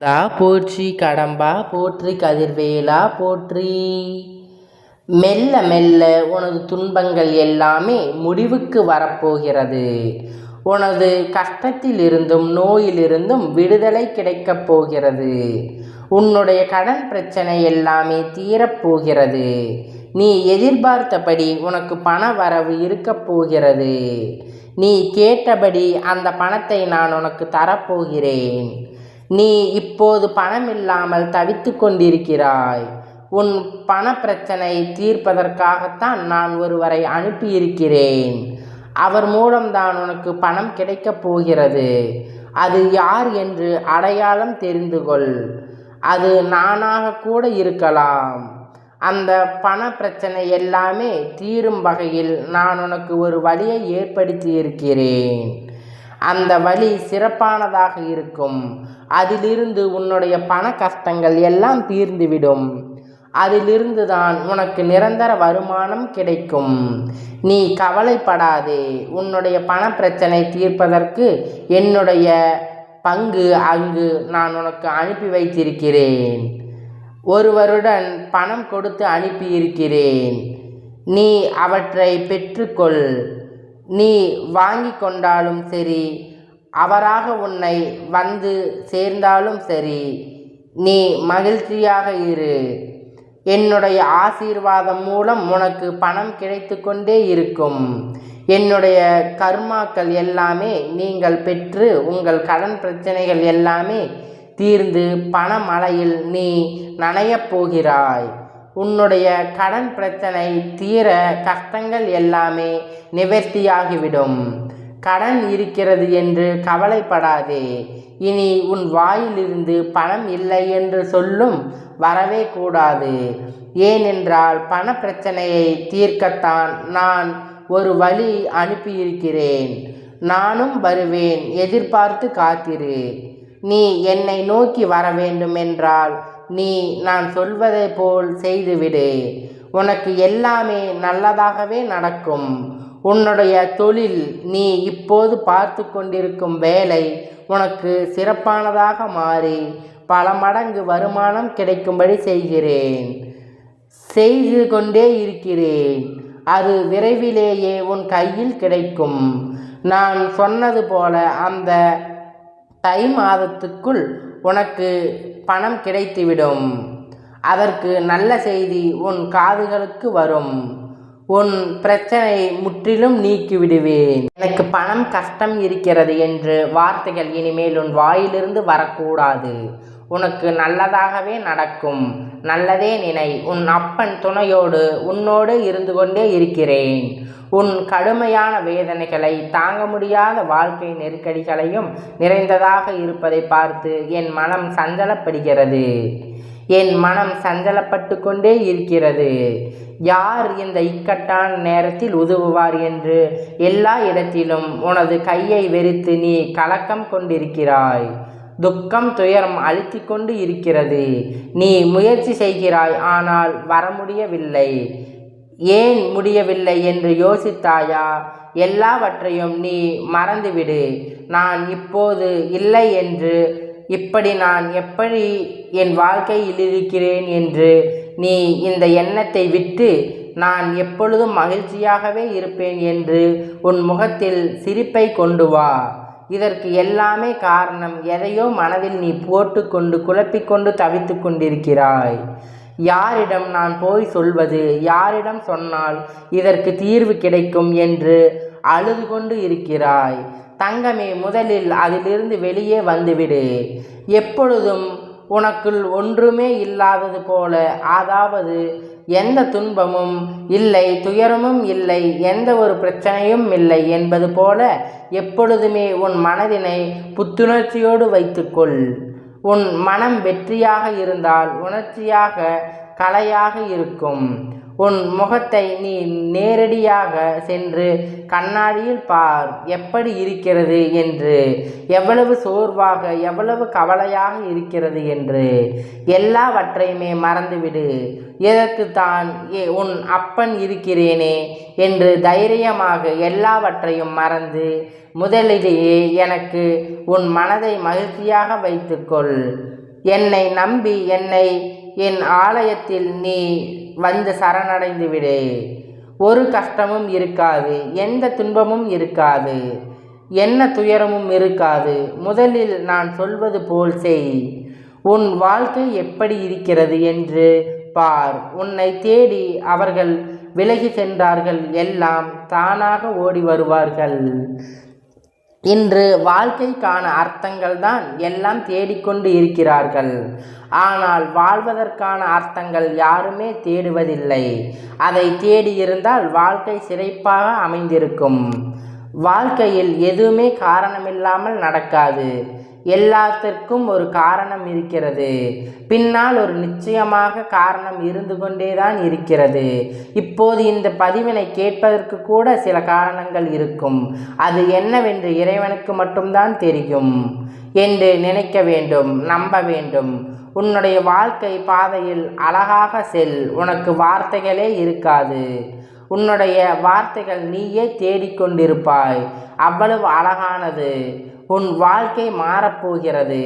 தா போற்றி கடம்பா போற்றி கதிர்வேலா போற்றி. மெல்ல மெல்ல உனது துன்பங்கள் எல்லாமே முடிவுக்கு வரப்போகிறது. உனது கஷ்டத்திலிருந்தும் நோயிலிருந்தும் விடுதலை கிடைக்கப் போகிறது. உன்னுடைய கடன் பிரச்சனை எல்லாமே தீரப்போகிறது நீ எதிர்பார்த்தபடி உனக்கு பண வரவு இருக்கப் போகிறது. நீ கேட்டபடி அந்த பணத்தை நான் உனக்கு தரப்போகிறேன் நீ இப்போது பணம் இல்லாமல் தவித்து கொண்டிருக்கிறாய். உன் பண பிரச்சனை தீர்ப்பதற்காகத்தான் நான் ஒருவரை அனுப்பியிருக்கிறேன். அவர் மூலம்தான் உனக்கு பணம் கிடைக்கப் போகிறது. அது யார் என்று அடையாளம் தெரிந்து கொள். அது நானாக கூட இருக்கலாம். அந்த பண பிரச்சனை எல்லாமே தீரும் வகையில் நான் உனக்கு ஒரு வழியை ஏற்படுத்தி இருக்கிறேன் அந்த வழி சிறப்பானதாக இருக்கும். அதிலிருந்து உன்னுடைய பண கஷ்டங்கள் எல்லாம் தீர்ந்துவிடும். அதிலிருந்து தான் உனக்கு நிரந்தர வருமானம் கிடைக்கும். நீ கவலைப்படாதே. உன்னுடைய பண பிரச்சனை தீர்ப்பதற்கு என்னுடைய பங்கு அங்கு நான் உனக்கு அனுப்பி வைத்திருக்கிறேன். ஒருவருடன் பணம் கொடுத்து அனுப்பியிருக்கிறேன். நீ அவற்றை பெற்றுக்கொள். நீ வாங்கி கொண்டாலும் சரி அவராக உன்னை வந்து சேர்ந்தாலும் சரி நீ மகிழ்ச்சியாக இரு. என்னுடைய ஆசீர்வாதம் மூலம் உனக்கு பணம் கிடைத்து கொண்டே இருக்கும். என்னுடைய கர்மாக்கள் எல்லாமே நீங்கள் பெற்று உங்கள் கடன் பிரச்சனைகள் எல்லாமே தீர்ந்து பணமழையில் நீ நனையப் போகிறாய். உன்னுடைய கடன் பிரச்சனை தீர கஷ்டங்கள் எல்லாமே நிவர்த்தியாகிவிடும். கடன் இருக்கிறது என்று கவலைப்படாதே. இனி உன் வாயிலிருந்து பணம் இல்லை என்று சொல்லும் வரவே கூடாது. ஏனென்றால் பண பிரச்சனையை தீர்க்கத்தான் நான் ஒரு வழி அனுப்பியிருக்கிறேன். நானும் வருவேன். எதிர்பார்த்து காத்திரு. நீ என்னை நோக்கி வர வேண்டுமென்றால் நீ நான் சொல்வதை போல் செய்துவிடு. உனக்கு எல்லாமே நல்லதாகவே நடக்கும். உன்னுடைய தொழில் நீ இப்போது பார்த்து கொண்டிருக்கும் வேலை உனக்கு சிறப்பானதாக மாறி பல மடங்கு வருமானம் கிடைக்கும்படி செய்கிறேன். செய்து கொண்டே இருக்கிறேன். அது விரைவிலேயே உன் கையில் கிடைக்கும். நான் சொன்னது போல அந்த தை மாதத்துக்குள் உனக்கு பணம் கிடைத்துவிடும். அதற்கு நல்ல செய்தி உன் காதுகளுக்கு வரும். உன் பிரச்சனை முற்றிலும் நீக்கிவிடுவேன். எனக்கு பணம் கஷ்டம் இருக்கிறது என்று வார்த்தைகள் இனிமேல் உன் வாயிலிருந்து வரக்கூடாது. உனக்கு நல்லதாகவே நடக்கும். நல்லதே நினை. உன் அப்பன் துணையோடு உன்னோடு இருந்து கொண்டே இருக்கிறேன். உன் கடுமையான வேதனைகளை தாங்க முடியாத வாழ்க்கை நெருக்கடிகளையும் நிறைந்ததாக இருப்பதை பார்த்து என் மனம் சஞ்சலப்படுகிறது. என் மனம் சஞ்சலப்பட்டு கொண்டே இருக்கிறது. யார் இந்த இக்கட்டான நேரத்தில் உதவுவார் என்று எல்லா இடத்திலும் உனது கையை வெறித்து நீ கலக்கம் கொண்டிருக்கிறாய். துக்கம் துயரம் அழுத்தி கொண்டு இருக்கிறது. நீ முயற்சி செய்கிறாய் ஆனால் வர முடியவில்லை. ஏன் முடியவில்லை என்று யோசித்தாயா? எல்லாவற்றையும் நீ மறந்துவிடு. நான் இப்போது இல்லை என்று இப்படி நான் எப்படி என் வாழ்க்கையில் இருக்கிறேன் என்று நீ இந்த எண்ணத்தை விட்டு நான் எப்பொழுதும் மகிழ்ச்சியாகவே இருப்பேன் என்று உன் முகத்தில் சிரிப்பை கொண்டு வா. இதற்கு எல்லாமே காரணம் எதையோ மனதில் நீ போட்டுக்கொண்டு குழப்பிக்கொண்டு தவித்து கொண்டிருக்கிறாய். யாரிடம் நான் போய் சொல்வது? யாரிடம் சொன்னால் இதற்கு தீர்வு கிடைக்கும் என்று அழுது கொண்டு இருக்கிறாய். தங்கமே முதலில் அதிலிருந்து வெளியே வந்துவிடு. எப்பொழுதும் உனக்குள் ஒன்றுமே இல்லாதது போல அதாவது எந்த துன்பமும் இல்லை துயரமும் இல்லை எந்த ஒரு பிரச்சனையும் இல்லை என்பது போல எப்பொழுதுமே உன் மனதினை புத்துணர்ச்சியோடு வைத்துக்கொள். உன் மனம் வெற்றியாக இருந்தால் உணர்ச்சியாக கலையாக இருக்கும். உன் முகத்தை நீ நேரடியாக சென்று கண்ணாடியில் பார். எப்படி இருக்கிறது என்று. எவ்வளவு சோர்வாக எவ்வளவு கவலையாக இருக்கிறது என்று. எல்லாவற்றையுமே மறந்துவிடு. இதற்கு தான் உன் அப்பன் இருக்கிறேனே என்று தைரியமாக எல்லாவற்றையும் மறந்து முதலிலேயே எனக்கு உன் மனதை மகிழ்ச்சியாக வைத்துக்கொள். என்னை நம்பி என்னை என் ஆலயத்தில் நீ வந்து சரணடைந்து விடு. ஒரு கஷ்டமும் இருக்காது எந்த துன்பமும் இருக்காது என்ன துயரமும் இருக்காது. முதலில் நான் சொல்வது போல் செய். உன் வாழ்க்கை எப்படி இருக்கிறது என்று பார். உன்னை தேடி அவர்கள் விலகி சென்றார்கள் எல்லாம் தானாக ஓடி வருவார்கள். இன்று வாழ்க்கைக்கான அர்த்தங்கள் தான் எல்லாம் தேடிக்கொண்டு இருக்கிறார்கள். ஆனால் வாழ்வதற்கான அர்த்தங்கள் யாருமே தேடுவதில்லை. அதை தேடி இருந்தால் வாழ்க்கை சிறப்பாக அமைந்திருக்கும். வாழ்க்கையில் எதுவுமே காரணமில்லாமல் நடக்காது. எல்லாத்திற்கும் ஒரு காரணம் இருக்கிறது. பின்னால் ஒரு நிச்சயமாக காரணம் இருந்து கொண்டேதான் இருக்கிறது. இப்போது இந்த பதிவினை கேட்பதற்கு கூட சில காரணங்கள் இருக்கும். அது என்னவென்று இறைவனுக்கு மட்டும்தான் தெரியும். என்று நினைக்க வேண்டும் நம்ப வேண்டும். உன்னுடைய வாழ்க்கை பாதையில் அழகாக செல் உனக்கு வார்த்தைகளே இருக்காது. உன்னுடைய வார்த்தைகள் நீயே தேடிக்கொண்டிருப்பாய். அவ்வளவு அழகானது. உன் வாழ்க்கை மாறப்போகிறது.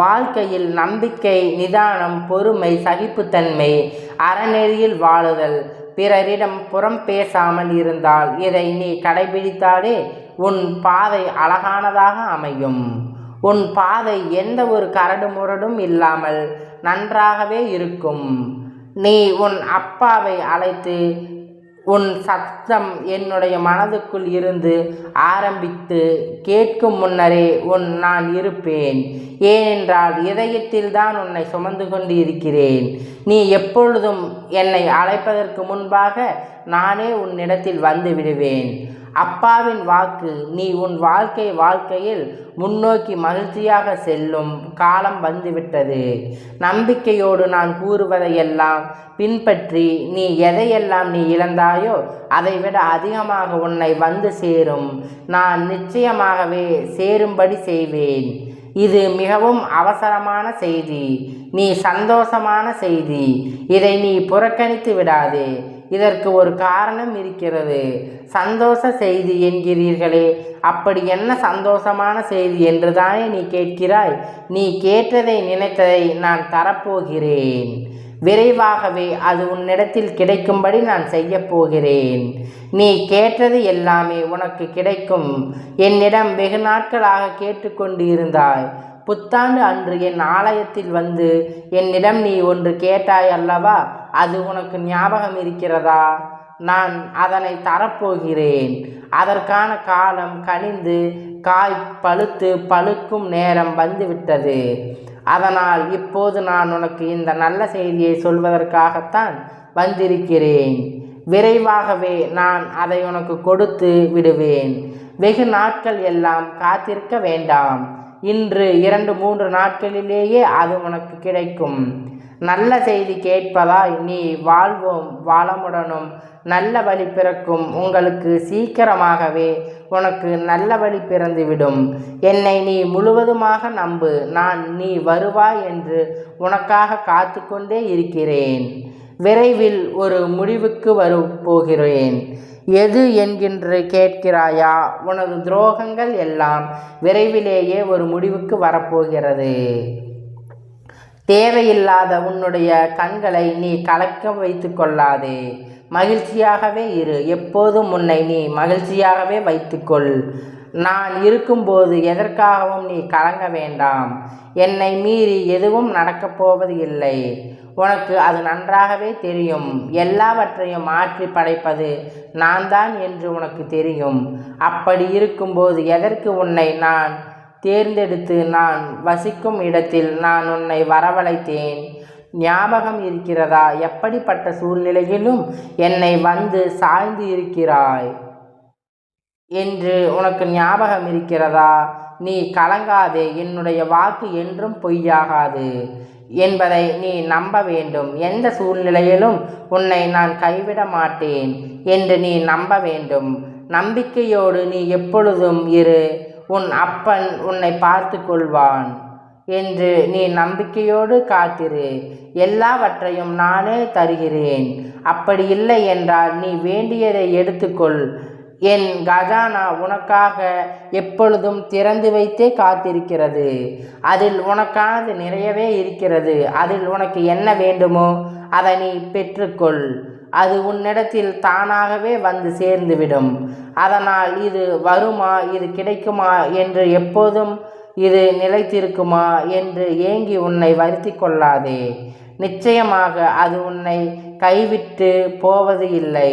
வாழ்க்கையில் நம்பிக்கை நிதானம் பொறுமை சகிப்புத்தன்மை அறநெறியில் வாழுதல். பிறரிடம் புறம் பேசாமல் இருந்தால் இதை நீ கடைபிடித்தாலே உன் பாதை அழகானதாக அமையும். உன் பாதை எந்த ஒரு கரடு முரடும் இல்லாமல் நன்றாகவே இருக்கும். நீ உன் அப்பாவை அழைத்து உன் சத்தம் என்னுடைய மனதுக்குள் இருந்து ஆரம்பித்து கேட்கும் முன்னரே உன் நான் இருப்பேன். ஏனென்றால் இதயத்தில் தான் உன்னை சுமந்து கொண்டு இருக்கிறேன் நீ எப்பொழுதும் என்னை அழைப்பதற்கு முன்பாக நானே உன்னிடத்தில் வந்து விடுவேன். அப்பாவின் வாக்கு நீ உன் வாழ்க்கை வாழ்க்கையில் முன்னோக்கி மகிழ்ச்சியாக செல்லும் காலம் வந்துவிட்டது. நம்பிக்கையோடு நான் கூறுவதையெல்லாம் பின்பற்றி நீ எதையெல்லாம் நீ இழந்தாயோ அதைவிட அதிகமாக உன்னை வந்து சேரும். நான் நிச்சயமாகவே சேரும்படி செய்வேன். இது மிகவும் அவசரமான செய்தி. நீ சந்தோஷமான செய்தி. இதை நீ புறக்கணித்து விடாதே. இதற்கு ஒரு காரணம் இருக்கிறது. சந்தோஷ செய்தி என்கிறீர்களே. அப்படி என்ன சந்தோஷமான செய்தி என்று தானே நீ கேட்கிறாய்? நீ கேட்டதை நினைத்ததை நான் தரப்போகிறேன். விரைவாகவே அது உன்னிடத்தில் கிடைக்கும்படி நான் செய்ய போகிறேன். நீ கேட்டது எல்லாமே உனக்கு கிடைக்கும். என்னிடம் வெகு நாட்களாக கேட்டுக்கொண்டு இருந்தாய் புத்தாண்டு அன்று என் ஆலயத்தில் வந்து என்னிடம் நீ ஒன்று கேட்டாய் அல்லவா? அது உனக்கு ஞாபகம் இருக்கிறதா? நான் அதனை தரப்போகிறேன். அதற்கான காலம் கனிந்து காய் பழுத்து பழுக்கும் நேரம் வந்துவிட்டது. அதனால் இப்போது நான் உனக்கு இந்த நல்ல செய்தியை சொல்வதற்காகத்தான் வந்திருக்கிறேன். விரைவாகவே நான் அதை உனக்கு கொடுத்து விடுவேன். வெகு நாட்கள் எல்லாம் காத்திருக்க வேண்டாம். இன்று இரண்டு மூன்று நாட்களிலேயே அது உனக்கு கிடைக்கும். நல்ல செய்தி கேட்பதாய் நீ வாழ்வோம் வாழமுடனும் நல்ல வழி பிறக்கும். உங்களுக்கு சீக்கிரமாகவே உனக்கு நல்ல வழி பிறந்துவிடும். என்னை நீ முழுவதுமாக நம்பு. நான் நீ வருவாய் என்று உனக்காக காத்து கொண்டே இருக்கிறேன். விரைவில் ஒரு முடிவுக்கு வரு போகிறேன். எது என்கின்ற கேட்கிறாயா? உனது துரோகங்கள் எல்லாம் விரைவிலேயே ஒரு முடிவுக்கு வரப்போகிறது. தேவையில்லாத உன்னுடைய கண்களை நீ கலக்க வைத்து கொள்ளாதே. மகிழ்ச்சியாகவே இரு. எப்போதும் உன்னை நீ மகிழ்ச்சியாகவே வைத்துக்கொள் நான் இருக்கும்போது எதற்காகவும் நீ கலங்க வேண்டாம். என்னை மீறி எதுவும் நடக்கப் போவது இல்லை. உனக்கு அது நன்றாகவே தெரியும். எல்லாவற்றையும் மாற்றி படைப்பது நான் தான் என்று உனக்கு தெரியும். அப்படி இருக்கும்போது எதற்கு உன்னை நான் தேர்ந்தெடுத்து நான் வசிக்கும் இடத்தில் நான் உன்னை வரவழைத்தேன்? ஞாபகம் இருக்கிறதா? எப்படிப்பட்ட சூழ்நிலையிலும் என்னை வந்து சாய்ந்து இருக்கிறாய். என்று உனக்கு ஞாபகம் இருக்கிறதா? நீ கலங்காதே என்னுடைய வாக்கு என்றும் பொய்யாகாது என்பதை நீ நம்ப வேண்டும். எந்த சூழ்நிலையிலும் உன்னை நான் கைவிட மாட்டேன் என்று நீ நம்ப வேண்டும். நம்பிக்கையோடு நீ எப்பொழுதும் இரு. உன் அப்பன் உன்னை பார்த்து கொள்வான் என்று நீ நம்பிக்கையோடு காத்திரு. எல்லாவற்றையும் நானே தருகிறேன். அப்படி இல்லை என்றால் நீ வேண்டியதை எடுத்துக்கொள். என் கஜானா உனக்காக எப்பொழுதும் திறந்து வைத்தே காத்திருக்கிறது. அதில் உனக்கானது நிறையவே இருக்கிறது. அதில் உனக்கு என்ன வேண்டுமோ அதை நீ பெற்றுக்கொள். அது உன்னிடத்தில் தானாகவே வந்து சேர்ந்துவிடும். அதனால் இது வருமா? இது கிடைக்குமா? என்று எப்போதும் இது நிலைத்திருக்குமா? என்று ஏங்கி உன்னை வருத்தி கொள்ளாதே. நிச்சயமாக அது உன்னை கைவிட்டு போவது இல்லை.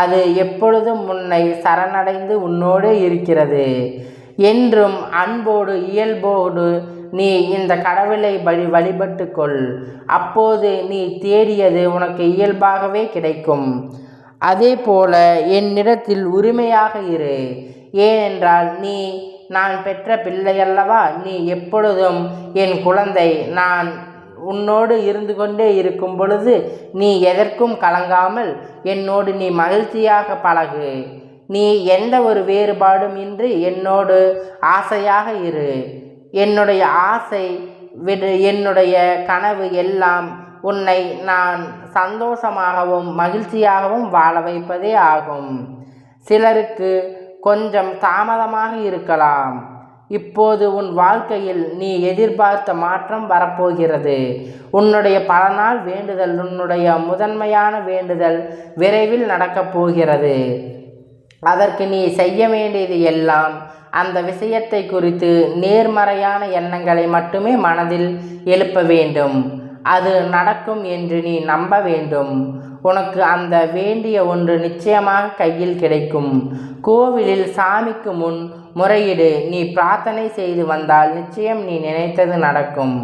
அது எப்பொழுதும் உன்னை சரணடைந்து உன்னோடு இருக்கிறது. என்றும் அன்போடு இயல்போடு நீ இந்த கடவுளை வழி வழிபட்டு கொள். அப்போது நீ தேடியது உனக்கு இயல்பாகவே கிடைக்கும். அதே போல என்னிடத்தில் உரிமையாக இரு. ஏனென்றால் நீ நான் பெற்ற பிள்ளையல்லவா? நீ எப்பொழுதும் என் குழந்தை. நான் உன்னோடு இருந்து கொண்டே இருக்கும் பொழுது நீ எதற்கும் கலங்காமல் என்னோடு நீ மகிழ்ச்சியாக பழகு. நீ எந்த ஒரு வேறுபாடும் இன்றி என்னோடு ஆசையாக இரு. என்னுடைய ஆசை விடு என்னுடைய கனவு எல்லாம் உன்னை நான் சந்தோஷமாகவும் மகிழ்ச்சியாகவும் வாழ வைப்பதே ஆகும். சிலருக்கு கொஞ்சம் தாமதமாக இருக்கலாம். இப்போது உன் வாழ்க்கையில் நீ எதிர்பார்த்த மாற்றம் வரப்போகிறது. உன்னுடைய பல நாள் வேண்டுதல் உன்னுடைய முதன்மையான வேண்டுதல் விரைவில் நடக்கப் போகிறது. அதற்கு நீ செய்ய வேண்டியது எல்லாம் அந்த விஷயத்தை குறித்து நேர்மறையான எண்ணங்களை மட்டுமே மனதில் எழுப்ப வேண்டும். அது நடக்கும் என்று நீ நம்ப வேண்டும். உனக்கு அந்த வேண்டிய ஒன்று நிச்சயமாக கையில் கிடைக்கும். கோவிலில் சாமிக்கு முன் முறையீடு. நீ பிரார்த்தனை செய்து வந்தால் நிச்சயம் நீ நினைத்தது நடக்கும்.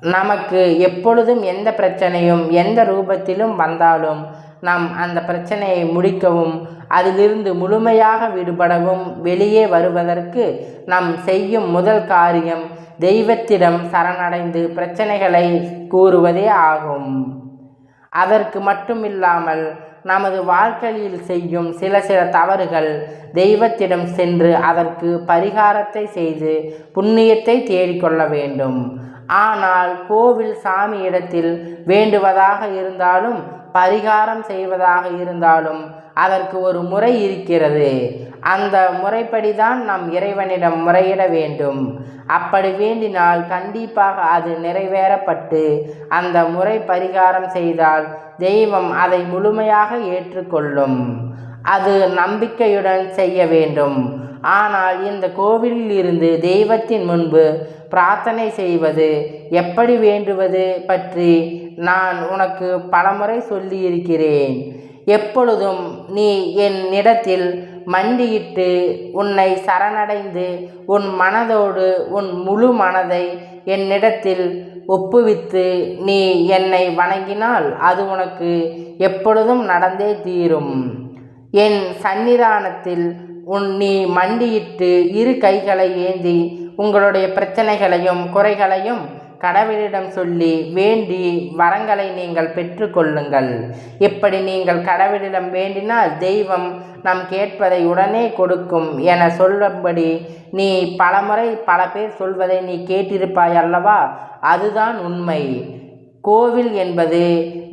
நமக்கு எப்பொழுதும் எந்த பிரச்சனையும் எந்த ரூபத்திலும் வந்தாலும் நாம் அந்த பிரச்சனையை முடிக்கவும் அதிலிருந்து முழுமையாக விடுபடவும் வெளியே வருவதற்கு நாம் செய்யும் முதல் காரியம் தெய்வத்திடம் சரணடைந்து பிரச்சனைகளை கூறுவதே ஆகும். அதற்கு மட்டும் இல்லாமல் நமது வாழ்க்கையில் செய்யும் சில சில தவறுகள் தெய்வத்திடம் சென்று அதற்கு பரிகாரத்தை செய்து புண்ணியத்தை தேடிக்கொள்ள வேண்டும். ஆனால் கோவில் சாமி இடத்தில் வேண்டுவதாக இருந்தாலும் பரிகாரம் செய்வதாக இருந்தாலும் அதற்கு ஒரு முறை இருக்கிறது. அந்த முறைப்படி தான் நம் இறைவனிடம் முறையிட வேண்டும். அப்படி வேண்டினால் கண்டிப்பாக அது நிறைவேறப்பட்டு அந்த முறை பரிகாரம் செய்தால் தெய்வம் அதை முழுமையாக ஏற்றுக்கொள்ளும். அது நம்பிக்கையுடன் செய்ய வேண்டும். ஆனால் இந்த கோவிலில் இருந்து தெய்வத்தின் முன்பு பிரார்த்தனை செய்வது எப்படி வேண்டுவது பற்றி நான் உனக்கு பலமுறை சொல்லியிருக்கிறேன். எப்பொழுதும் நீ என்னிடத்தில் மண்டியிட்டு உன்னை சரணடைந்து உன் மனதோடு உன் முழு மனதை என்னிடத்தில் ஒப்புவித்து நீ என்னை வணங்கினால் அது உனக்கு எப்பொழுதும் நடந்தே தீரும். என் சன்னிதானத்தில் உன் நீ மண்டியிட்டு இரு கைகளை ஏந்தி உங்களுடைய பிரச்சனைகளையும் குறைகளையும் கடவுளிடம் சொல்லி வேண்டி வரங்களை நீங்கள் பெற்றுக்கொள்ளுங்கள். இப்படி நீங்கள் கடவுளிடம் வேண்டினால் தெய்வம் நாம் கேட்பதை உடனே கொடுக்கும் என சொல்லும்படி நீ பலமுறை பல பேர் சொல்வதை நீ கேட்டிருப்பாய் அல்லவா? அதுதான் உண்மை. கோவில் என்பது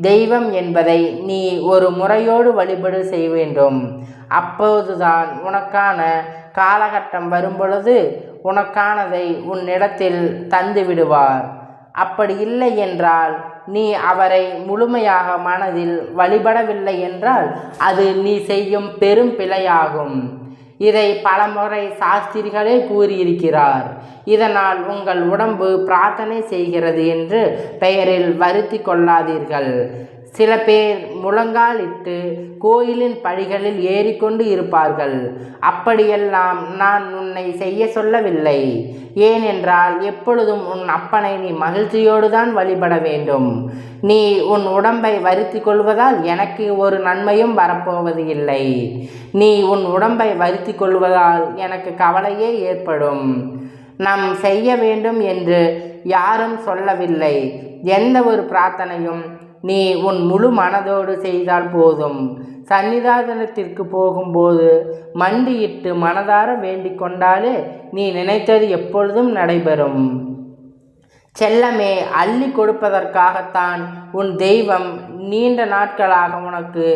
தெய்வம் என்பதை நீ ஒரு முறையோடு வழிபாடு செய்ய வேண்டும். அப்போதுதான் உனக்கான காலகட்டம் வரும்பொழுது உனக்கானதை உன்னிடத்தில் தந்து விடுவார். அப்படி இல்லை என்றால் நீ அவரை முழுமையாக மனதில் வழிபடவில்லை என்றால் அது நீ செய்யும் பெரும் பிழையாகும். இதை பலமுறை சாஸ்திரிகளே கூறியிருக்கிறார். இதனால் உங்கள் உடம்பு பிரார்த்தனை செய்கிறது என்று பெயரில் வருத்தி கொள்ளாதீர்கள். சில பேர் முழங்கால் இட்டு கோயிலின் படிகளில் ஏறிக்கொண்டு இருப்பார்கள். அப்படியெல்லாம் நான் உன்னை செய்ய சொல்லவில்லை. ஏனென்றால் எப்பொழுதும் உன் அப்பனை நீ மகிழ்ச்சியோடு தான் வழிபட வேண்டும். நீ உன் உடம்பை வருத்தி கொள்வதால் எனக்கு ஒரு நன்மையும் வரப்போவது இல்லை. நீ உன் உடம்பை வருத்தி கொள்வதால் எனக்கு கவலையே ஏற்படும். நாம் செய்ய வேண்டும் என்று யாரும் சொல்லவில்லை. எந்த ஒரு பிரார்த்தனையும் நீ உன் முழு மனதோடு செய்தால் போதும். சன்னிதாதனத்திற்கு போகும்போது மண்டியிட்டு மனதார வேண்டிக் கொண்டாலே நீ நினைத்தது எப்பொழுதும் நடைபெறும். செல்லமே அள்ளி கொடுப்பதற்காகத்தான் உன் தெய்வம் நீண்ட நாட்களாக உனக்கு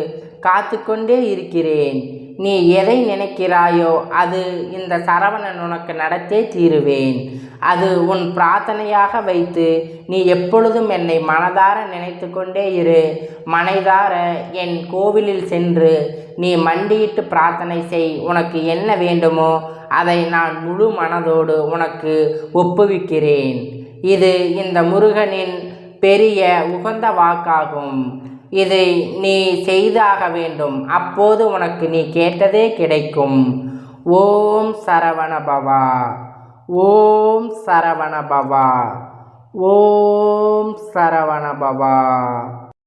காத்து கொண்டே இருக்கிறேன். நீ எதை நினைக்கிறாயோ அது இந்த சரவணன் உனக்கு நடத்தே தீருவேன். அது உன் பிரார்த்தனையாக வைத்து நீ எப்பொழுதும் என்னை மனதார நினைத்து கொண்டே இரு. மனைதார என் கோவிலில் சென்று நீ மண்டியிட்டு பிரார்த்தனை செய். உனக்கு என்ன வேண்டுமோ அதை நான் முழு மனதோடு உனக்கு ஒப்புவிக்கிறேன். இது இந்த முருகனின் பெரிய உகந்த வாக்காகும். இதை நீ செய்தாக வேண்டும். அப்போது உனக்கு நீ கேட்டதே கிடைக்கும். ஓம் சரவணபவா. ஓம் சரவணபவா. ஓம் சரவணபவா.